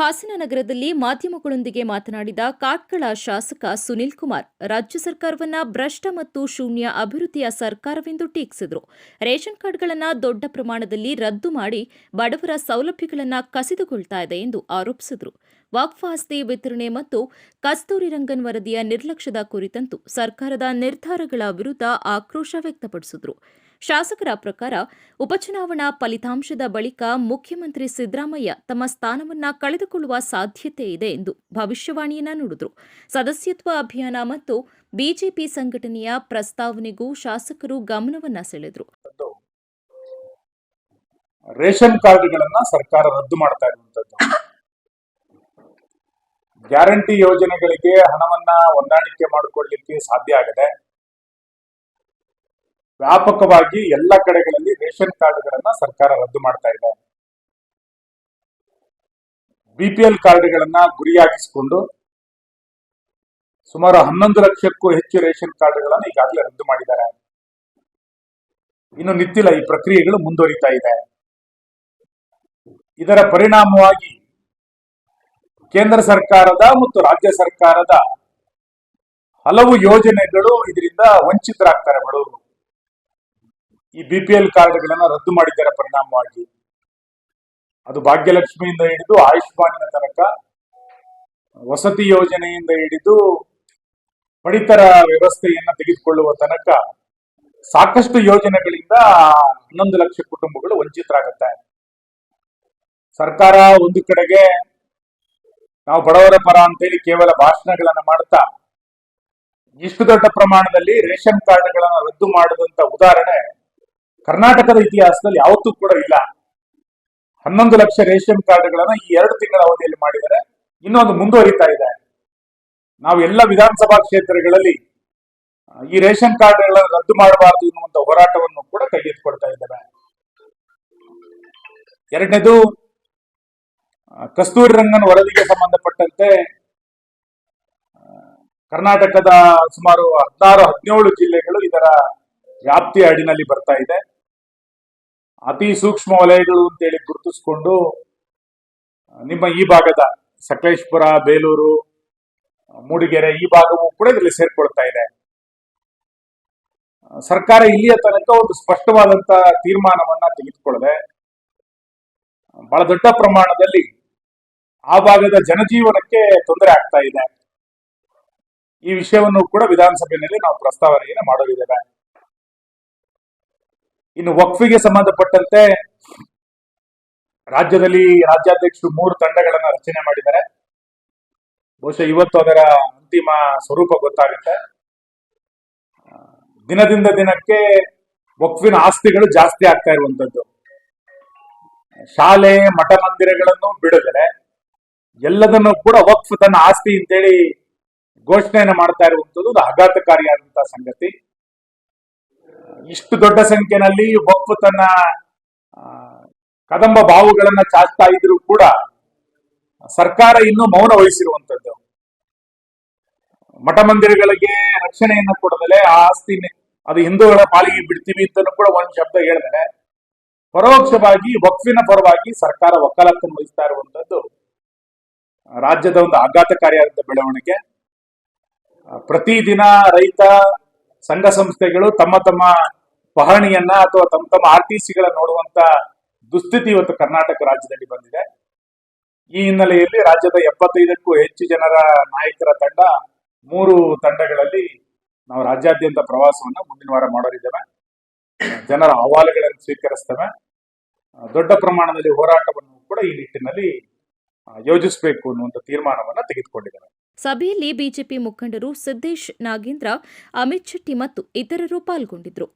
ಹಾಸನ ನಗರದಲ್ಲಿ ಮಾಧ್ಯಮಗಳೊಂದಿಗೆ ಮಾತನಾಡಿದ ಕಾಟ್ಕಳ ಶಾಸಕ ಸುನಿಲ್ ಕುಮಾರ್, ರಾಜ್ಯ ಸರ್ಕಾರವನ್ನ ಭ್ರಷ್ಟ ಮತ್ತು ಶೂನ್ಯ ಅಭಿವೃದ್ಧಿಯ ಸರ್ಕಾರವೆಂದು ಟೀಕಿಸಿದರು. ರೇಷನ್ ಕಾರ್ಡ್ಗಳನ್ನು ದೊಡ್ಡ ಪ್ರಮಾಣದಲ್ಲಿ ರದ್ದು ಮಾಡಿ ಬಡವರ ಸೌಲಭ್ಯಗಳನ್ನು ಕಸಿದುಕೊಳ್ತಾ ಇದೆ ಎಂದು ಆರೋಪಿಸಿದರು. ವಕ್ಫ್ ಆಸ್ತಿ ವಿತರಣೆ ಮತ್ತು ಕಸ್ತೂರಿ ರಂಗನ್ ವರದಿಯ ನಿರ್ಲಕ್ಷ್ಯದ ಕುರಿತಂತೂ ಸರ್ಕಾರದ ನಿರ್ಧಾರಗಳ ವಿರುದ್ಧ ಆಕ್ರೋಶ ವ್ಯಕ್ತಪಡಿಸಿದರು. ಶಾಸಕರ ಪ್ರಕಾರ ಉಪಚುನಾವಣಾ ಫಲಿತಾಂಶದ ಬಳಿಕ ಮುಖ್ಯಮಂತ್ರಿ ಸಿದ್ದರಾಮಯ್ಯ ತಮ್ಮ ಸ್ಥಾನವನ್ನ ಕಳೆದುಕೊಳ್ಳುವ ಸಾಧ್ಯತೆ ಇದೆ ಎಂದು ಭವಿಷ್ಯವಾಣಿಯನ್ನ ನುಡಿದರು. ಸದಸ್ಯತ್ವ ಅಭಿಯಾನ ಮತ್ತು ಬಿಜೆಪಿ ಸಂಘಟನೆಯ ಪ್ರಸ್ತಾವನೆಗೂ ಶಾಸಕರು ಗಮನವನ್ನ ಸೆಳೆದರು. ರೇಷನ್ ಕಾರ್ಡ್ಗಳನ್ನ ಸರ್ಕಾರ ರದ್ದು ಮಾಡ್ತಾ ಇರುವಂತದ್ದು. ಗ್ಯಾರಂಟಿ ಯೋಜನೆಗಳಿಗೆ ಹಣವನ್ನ ಹೊಂದಾಣಿಕೆ ಮಾಡಿಕೊಳ್ಳಲಿಕ್ಕೆ ಸಾಧ್ಯ ಆಗದೆ. ವ್ಯಾಪಕವಾಗಿ ಎಲ್ಲ ಕಡೆಗಳಲ್ಲಿ ರೇಷನ್ ಕಾರ್ಡ್ಗಳನ್ನ ಸರ್ಕಾರ ರದ್ದು ಮಾಡ್ತಾ ಇದೆ. ಬಿಪಿಎಲ್ ಕಾರ್ಡ್ಗಳನ್ನ ಗುರಿಯಾಗಿಸಿಕೊಂಡು ಸುಮಾರು ಹನ್ನೊಂದು ಲಕ್ಷಕ್ಕೂ ಹೆಚ್ಚು ರೇಷನ್ ಕಾರ್ಡ್ಗಳನ್ನು ಈಗಾಗಲೇ ರದ್ದು ಮಾಡಿದ್ದಾರೆ. ಇನ್ನು ನಿತ್ತಿಲ್ಲ, ಈ ಪ್ರಕ್ರಿಯೆಗಳು ಮುಂದುವರಿತಾ ಇದೆ. ಇದರ ಪರಿಣಾಮವಾಗಿ ಕೇಂದ್ರ ಸರ್ಕಾರದ ಮತ್ತು ರಾಜ್ಯ ಸರ್ಕಾರದ ಹಲವು ಯೋಜನೆಗಳು ಇದರಿಂದ ವಂಚಿತರಾಗ್ತಾರೆ ಬಡವರು. ಈ ಬಿ ಪಿ ಎಲ್ ಕಾರ್ಡ್ಗಳನ್ನ ರದ್ದು ಮಾಡಿದ್ದಾರೆ ಪರಿಣಾಮವಾಗಿ ಅದು ಭಾಗ್ಯಲಕ್ಷ್ಮಿಯಿಂದ ಹಿಡಿದು ಆಯುಷ್ಮಾನಿನ ತನಕ ವಸತಿ ಯೋಜನೆಯಿಂದ ಹಿಡಿದು ಪಡಿತರ ವ್ಯವಸ್ಥೆಯನ್ನ ತೆಗೆದುಕೊಳ್ಳುವ ತನಕ ಸಾಕಷ್ಟು ಯೋಜನೆಗಳಿಂದ ಹನ್ನೊಂದು ಲಕ್ಷ ಕುಟುಂಬಗಳು ವಂಚಿತರಾಗುತ್ತೆ ಸರ್ಕಾರ ಒಂದು ಕಡೆಗೆ ನಾವು ಬಡವರ ಪರ ಅಂತೇಳಿ ಕೇವಲ ಭಾಷಣಗಳನ್ನ ಮಾಡ್ತಾ ಇಷ್ಟು ದೊಡ್ಡ ಪ್ರಮಾಣದಲ್ಲಿ ರೇಷನ್ ಕಾರ್ಡ್ಗಳನ್ನು ರದ್ದು ಮಾಡಿದಂತ ಉದಾಹರಣೆ ಕರ್ನಾಟಕದ ಇತಿಹಾಸದಲ್ಲಿ ಯಾವತ್ತೂ ಕೂಡ ಇಲ್ಲ. ಹನ್ನೊಂದು ಲಕ್ಷ ರೇಷನ್ ಕಾರ್ಡ್ಗಳನ್ನ ಈ ಎರಡು ತಿಂಗಳ ಅವಧಿಯಲ್ಲಿ ಮಾಡಿದರೆ ಇನ್ನೊಂದು ಮುಂದುವರಿತಾ ಇದೆ. ನಾವು ಎಲ್ಲ ವಿಧಾನಸಭಾ ಕ್ಷೇತ್ರಗಳಲ್ಲಿ ಈ ರೇಷನ್ ಕಾರ್ಡ್ಗಳನ್ನ ರದ್ದು ಮಾಡಬಾರದು ಎನ್ನುವಂತ ಹೋರಾಟವನ್ನು ಕೂಡ ಕೈಗೆತ್ತಿಕೊಳ್ತಾ ಇದ್ದೇವೆ. ಎರಡನೇದು ಕಸ್ತೂರಿ ರಂಗನ್ ವರದಿಗೆ ಸಂಬಂಧಪಟ್ಟಂತೆ ಕರ್ನಾಟಕದ ಸುಮಾರು ಹದಿನಾರು, ಹದಿನೇಳು ಜಿಲ್ಲೆಗಳು ಇದರ ವ್ಯಾಪ್ತಿಯ ಅಡಿನಲ್ಲಿ ಬರ್ತಾ ಇದೆ. ಅತಿ ಸೂಕ್ಷ್ಮ ವಲಯಗಳು ಅಂತೇಳಿ ಗುರುತಿಸಿಕೊಂಡು ಆ, ನಿಮ್ಮ ಈ ಭಾಗದ ಸಕಲೇಶ್ಪುರ ಬೇಲೂರು ಮೂಡಿಗೆರೆ ಈ ಭಾಗವೂ ಕೂಡ ಇದರಲ್ಲಿ ಸೇರ್ಕೊಳ್ತಾ ಇದೆ. ಸರ್ಕಾರ ಇಲ್ಲಿಯ ತನಕ ಒಂದು ಸ್ಪಷ್ಟವಾದಂತ ತೀರ್ಮಾನವನ್ನ ತೆಗೆದುಕೊಳ್ಳದೆ ಬಹಳ ದೊಡ್ಡ ಪ್ರಮಾಣದಲ್ಲಿ ಆ ಭಾಗದ ಜನಜೀವನಕ್ಕೆ ತೊಂದರೆ ಆಗ್ತಾ ಇದೆ. ಈ ವಿಷಯವನ್ನು ಕೂಡ ವಿಧಾನಸಭೆಯಲ್ಲಿ ನಾವು ಪ್ರಸ್ತಾವನೆಯನ್ನು ಮಾಡಲಿದ್ದೇವೆ ಇನ್ನು ವಕ್ಫಿಗೆ ಸಂಬಂಧಪಟ್ಟಂತೆ ರಾಜ್ಯದಲ್ಲಿ ರಾಜ್ಯಾಧ್ಯಕ್ಷರು ಮೂರು ತಂಡಗಳನ್ನ ರಚನೆ ಮಾಡಿದ್ದಾರೆ. ಬಹುಶಃ ಇವತ್ತು ಅದರ ಅಂತಿಮ ಸ್ವರೂಪ ಗೊತ್ತಾಗುತ್ತೆ. ದಿನದಿಂದ ದಿನಕ್ಕೆ ವಕ್ಫಿನ ಆಸ್ತಿಗಳು ಜಾಸ್ತಿ ಆಗ್ತಾ ಇರುವಂತದ್ದು. ಶಾಲೆ, ಮಠ ಮಂದಿರಗಳನ್ನು ಬಿಡದರೆ ಎಲ್ಲದನ್ನು ಕೂಡ ವಕ್ಫ್ ತನ್ನ ಆಸ್ತಿ ಅಂತೇಳಿ ಘೋಷಣೆಯನ್ನು ಮಾಡ್ತಾ ಇರುವಂತದ್ದು ಒಂದು ಆಘಾತಕಾರಿಯಾದಂತಹ ಸಂಗತಿ. ಇಷ್ಟು ದೊಡ್ಡ ಸಂಖ್ಯೆಯಲ್ಲಿ ಬೊಕ್ಕು ತನ್ನ ಕದಂಬ ಬಾವುಗಳನ್ನ ಚಾಚ್ತಾ ಇದ್ರು ಕೂಡ ಸರ್ಕಾರ ಇನ್ನೂ ಮೌನ ವಹಿಸಿರುವಂತದ್ದು. ಮಠ ಮಂದಿರಗಳಿಗೆ ರಕ್ಷಣೆಯನ್ನು ಕೊಡದಲೆ ಆ ಆಸ್ತಿ ಅದು ಹಿಂದೂಗಳ ಪಾಲಿಗೆ ಬಿಡ್ತೀವಿ ಅಂತ ಕೂಡ ಒಂದು ಶಬ್ದ ಹೇಳಿದರೆ, ಪರೋಕ್ಷವಾಗಿ ವಕ್ಫಿನ ಪರವಾಗಿ ಸರ್ಕಾರ ವಕಾಲತ್ತನ್ನು ವಹಿಸ್ತಾ ಇರುವಂತದ್ದು ರಾಜ್ಯದ ಒಂದು ಆಘಾತಕಾರಿಯಾದ ಬೆಳವಣಿಗೆ. ಪ್ರತಿದಿನ ರೈತ ಸಂಘ ಸಂಸ್ಥೆಗಳು ತಮ್ಮ ತಮ್ಮ ಪಹಣಿಯನ್ನ ಅಥವಾ ತಮ್ಮ ತಮ್ಮ ಆರ್ ಟಿ ಸಿಗಳ ನೋಡುವಂತ ದುಸ್ಥಿತಿ ಇವತ್ತು ಕರ್ನಾಟಕ ರಾಜ್ಯದಲ್ಲಿ ಬಂದಿದೆ. ಈ ಹಿನ್ನೆಲೆಯಲ್ಲಿ ರಾಜ್ಯದ ಎಪ್ಪತ್ತೈದಕ್ಕೂ ಹೆಚ್ಚು ಜನರ ನಾಯಕರ ತಂಡ ಮೂರು ತಂಡಗಳಲ್ಲಿ ನಾವು ರಾಜ್ಯಾದ್ಯಂತ ಪ್ರವಾಸವನ್ನ ಮುಂದಿನ ವಾರ ಮಾಡೋರಿದ್ದೇವೆ. ಜನರ ಅಹವಾಲುಗಳನ್ನು ಸ್ವೀಕರಿಸ್ತೇವೆ. ದೊಡ್ಡ ಪ್ರಮಾಣದಲ್ಲಿ ಹೋರಾಟವನ್ನು ಕೂಡ ಈ ನಿಟ್ಟಿನಲ್ಲಿ ಯೋಜಿಸಬೇಕು ಅನ್ನುವಂಥ ತೀರ್ಮಾನವನ್ನು ತೆಗೆದುಕೊಂಡಿದ್ದೇವೆ. ಸಭೆಯಲ್ಲಿ ಬಿಜೆಪಿ ಮುಖಂಡರು ಸಿದ್ದೇಶ್ ನಾಗೇಂದ್ರ ಅಮಿತ್ ಶೆಟ್ಟಿ ಮತ್ತು ಇತರರು ಪಾಲ್ಗೊಂಡಿದ್ದರು.